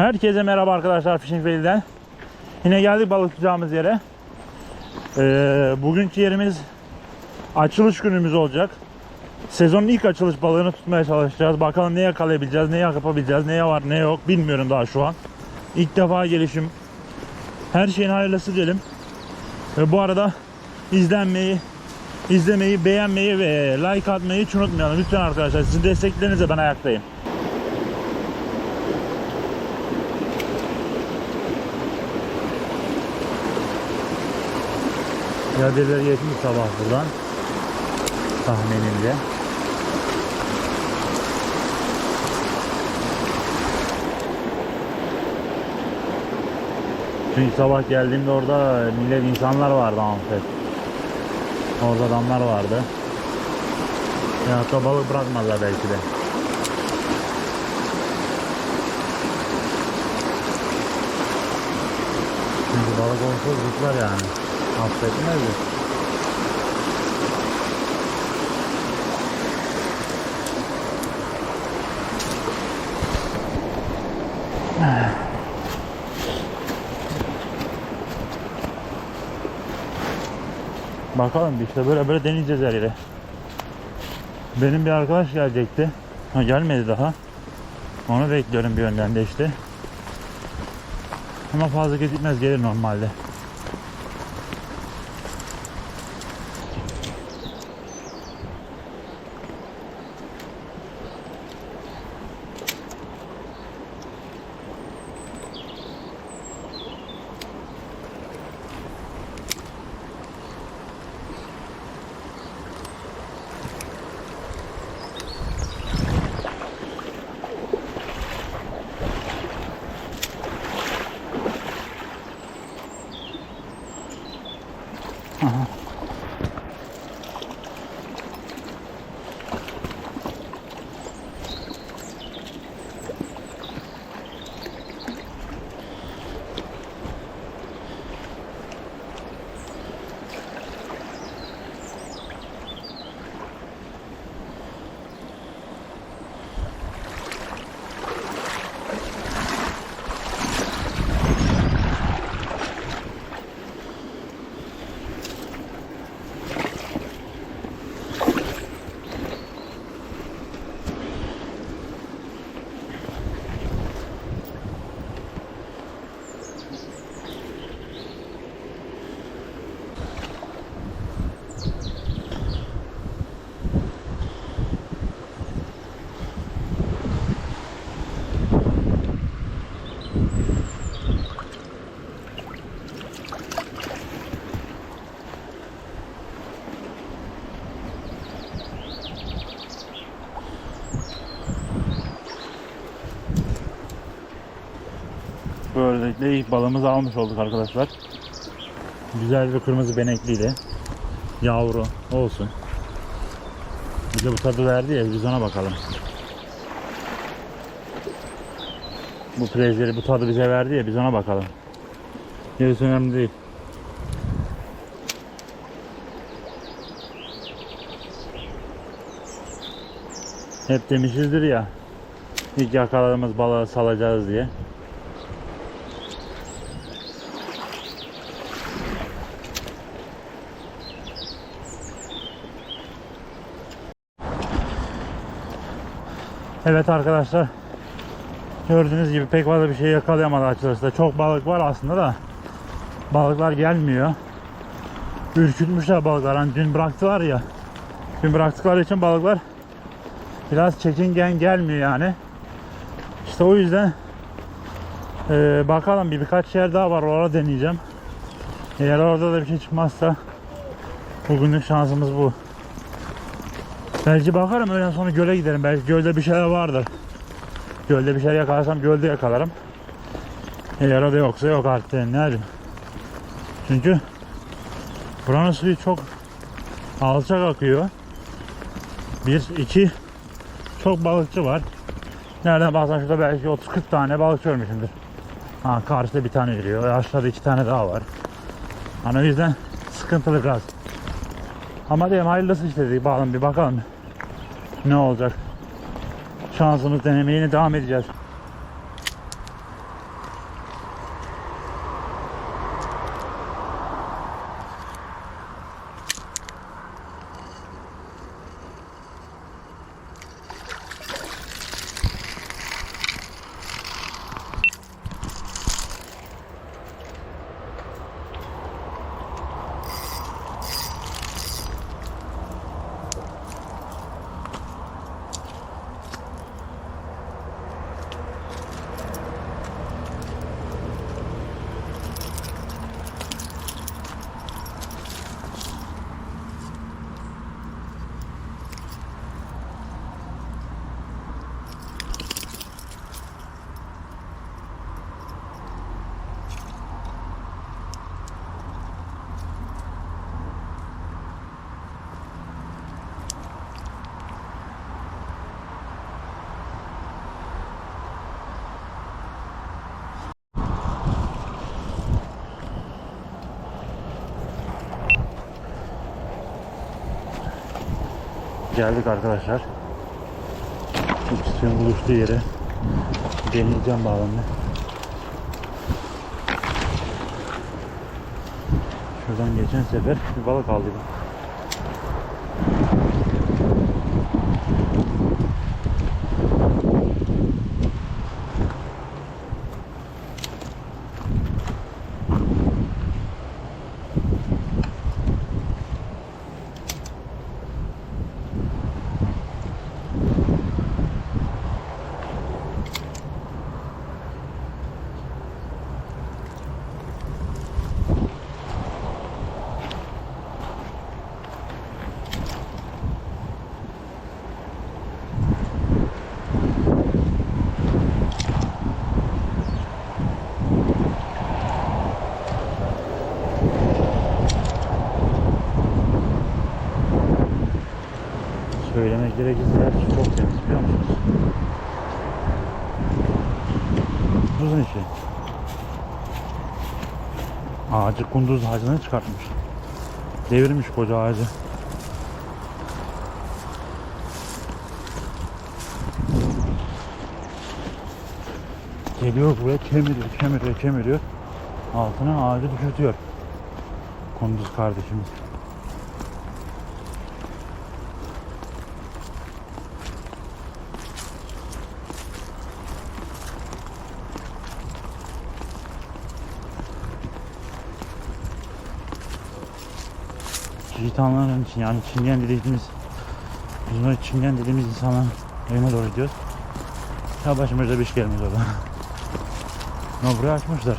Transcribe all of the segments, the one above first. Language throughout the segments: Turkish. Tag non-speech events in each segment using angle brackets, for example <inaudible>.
Herkese merhaba arkadaşlar Fishing Fairy'den. Yine geldik balık tutacağımız yere. Ee, bugünkü yerimiz açılış günümüz olacak. Sezonun ilk açılış balığını tutmaya çalışacağız. Bakalım ne yakalayabileceğiz, ne yapabileceğiz, ne var ne yok bilmiyorum daha şu an. İlk defa gelişim. Her şeyin hayırlısı diyelim. Ve bu arada izlenmeyi, izlemeyi, beğenmeyi ve like atmayı hiç unutmayalım. Lütfen arkadaşlar sizin desteklerinizle ben ayaktayım. Ya birileri geçmiş sabah buradan. Tahminimce. Çünkü sabah geldiğimde orada millet insanlar vardı Amfet. Orada adamlar vardı. Ya hatta balık bırakmadılar belki de. Çünkü balık olsa zıplar yani. Affetmezdi. Bakalım bir işte böyle böyle deneyeceğiz her yere. Benim bir arkadaş gelecekti. Ha, gelmedi daha. Onu bekliyorum bir yönden de işte. Ama fazla gecikmez gelir normalde. Uh-huh. Böylelikle ilk balığımızı almış olduk arkadaşlar. Güzel bir kırmızı benekliydi. Yavru olsun. Bize bu tadı verdi ya biz ona bakalım. Bu prezleri bu tadı bize verdi ya biz ona bakalım. Gerisi önemli değil. Hep demişizdir ya. İlk yakaladığımız balığı salacağız diye. Evet arkadaşlar. Gördüğünüz gibi pek fazla bir şey yakalayamadı açılışta. Çok balık var aslında da balıklar gelmiyor. Ürkütmüşler balıklar. Hani dün bıraktılar ya. Dün bıraktıkları için balıklar biraz çekingen gelmiyor yani. İşte o yüzden eee, bakalım bir birkaç yer daha var orada deneyeceğim. Eğer orada da bir şey çıkmazsa bugünlük şansımız bu. Belki bakarım öğlen sonra göle giderim. Belki gölde bir şeyler vardır. Gölde bir şeyler yakalarsam gölde yakalarım. Eğer da yoksa yok artık ne yapayım. Çünkü buranın suyu çok alçak akıyor. Bir, iki çok balıkçı var. Nereden baksan şurada belki 30-40 tane balıkçı görmüşümdür. Ha karşıda bir tane yürüyor. Aşağıda iki tane daha var. Hani o yüzden sıkıntılı biraz. Ama diyeyim hayırlısı işte dedik. Bakalım bir bakalım. Ne olacak. Şansımız denemeye devam edeceğiz. Geldik arkadaşlar. İki suyun buluştuğu yere. Deneyeceğim bağlamını. Şuradan geçen sefer bir balık aldık. Her şey çok temiz biliyor musunuz? Kunduzun işi. Ağacı kunduz ağacını çıkartmış. Devirmiş koca ağacı. Geliyor buraya kemiriyor, kemiriyor, kemiriyor. Altına ağacı düşürtüyor. Kunduz kardeşimiz. Şeytanların için yani Çingen dediğimiz bizim Çingen dediğimiz insanların evine doğru gidiyoruz. Ya başımıza bir iş gelmez orada. <laughs> Ama burayı açmışlar.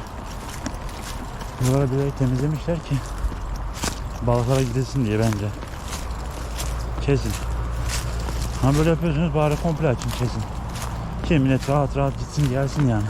Buraları bilerek temizlemişler ki balıklara gidilsin diye bence. Kesin. Ha böyle yapıyorsunuz bari komple açın kesin. Ki millet rahat rahat gitsin gelsin yani.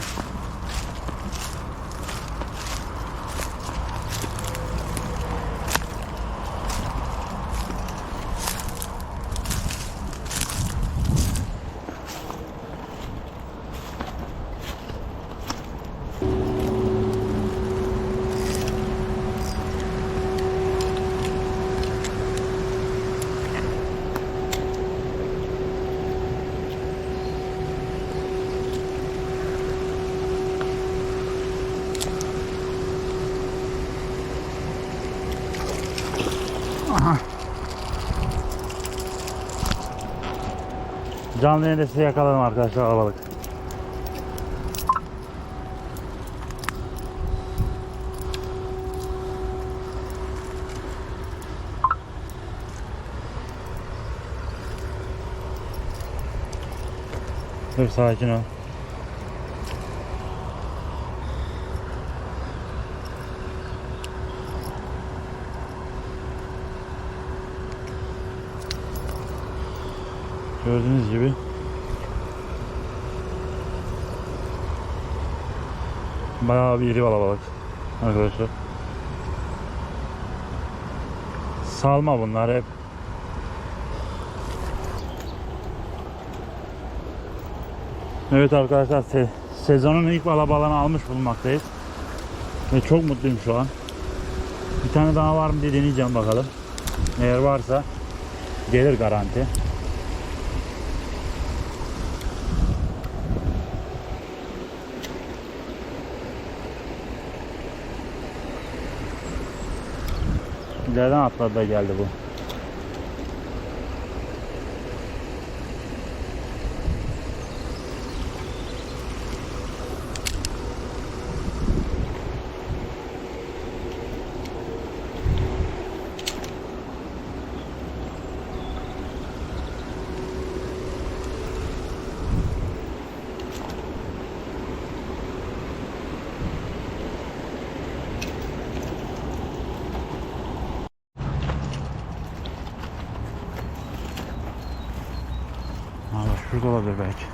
Canlı yayında size yakaladım arkadaşlar alabalık. Dur sakin ol. Gördüğünüz gibi bayağı bir iri alabalık arkadaşlar. Salma bunlar hep. Evet arkadaşlar se- sezonun ilk alabalığını almış bulunmaktayız. Ve çok mutluyum şu an. Bir tane daha var mı diye deneyeceğim bakalım. Eğer varsa gelir garanti. İleriden atladı da geldi bu. Ha bak şurada olabilir belki.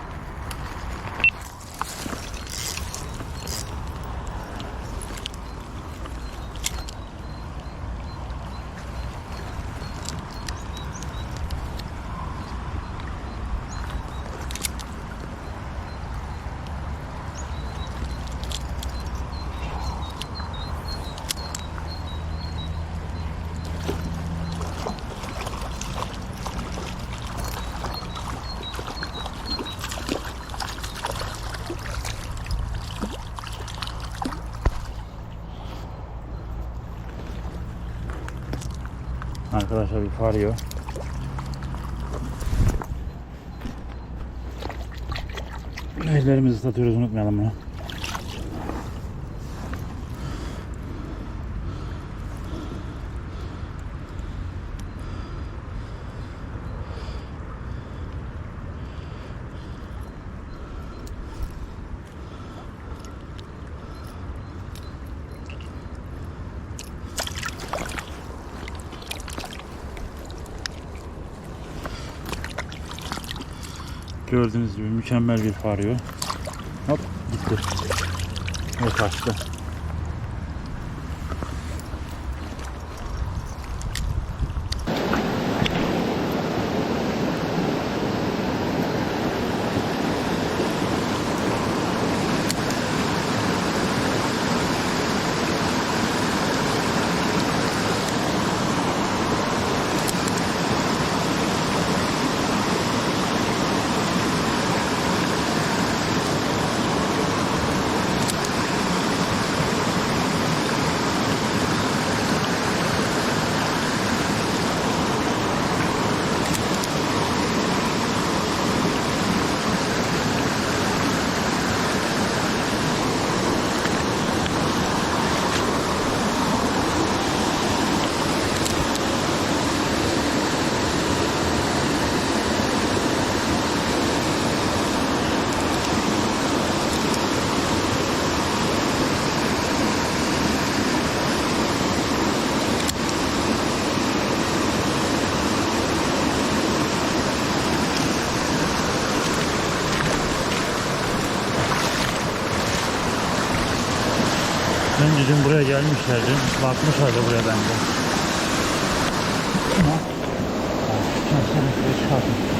Arkadaşlar bir farıyor. Ellerimizi ıslatıyoruz unutmayalım bunu. Gördüğünüz gibi mükemmel bir faryo. Hop gitti. Ve kaçtı. Buraya gelmişlerdi. Bakmışlardı buraya bence. Ama... Şanslarım şuraya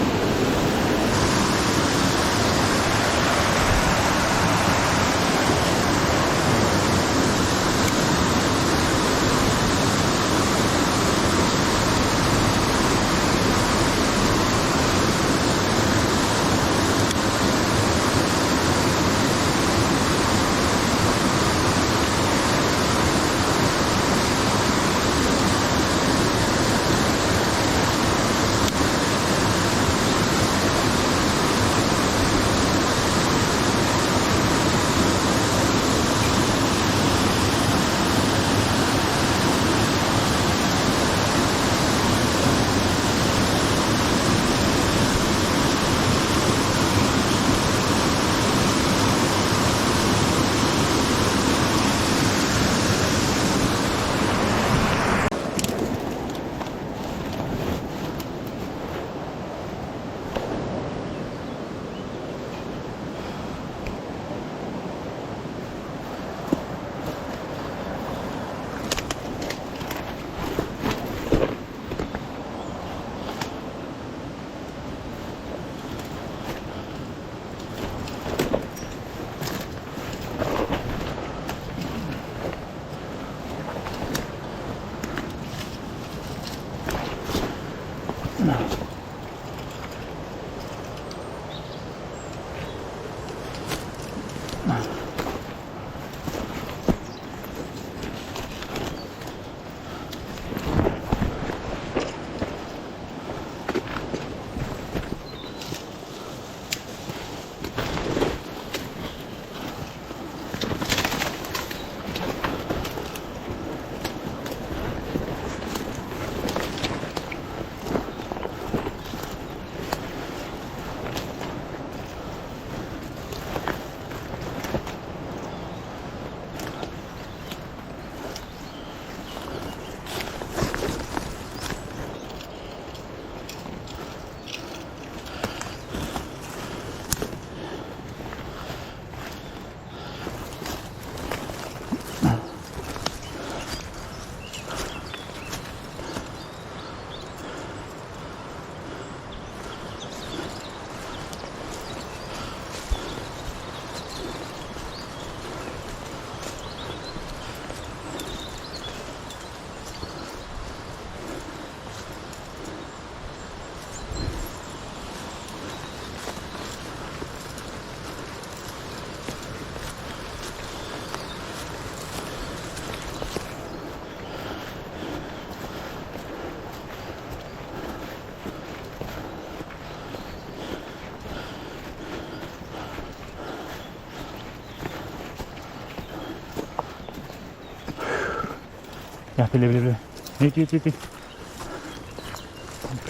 bile bile bile. Git git git. git.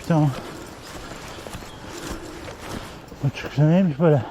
Tamam. Bu çıkışı neymiş böyle?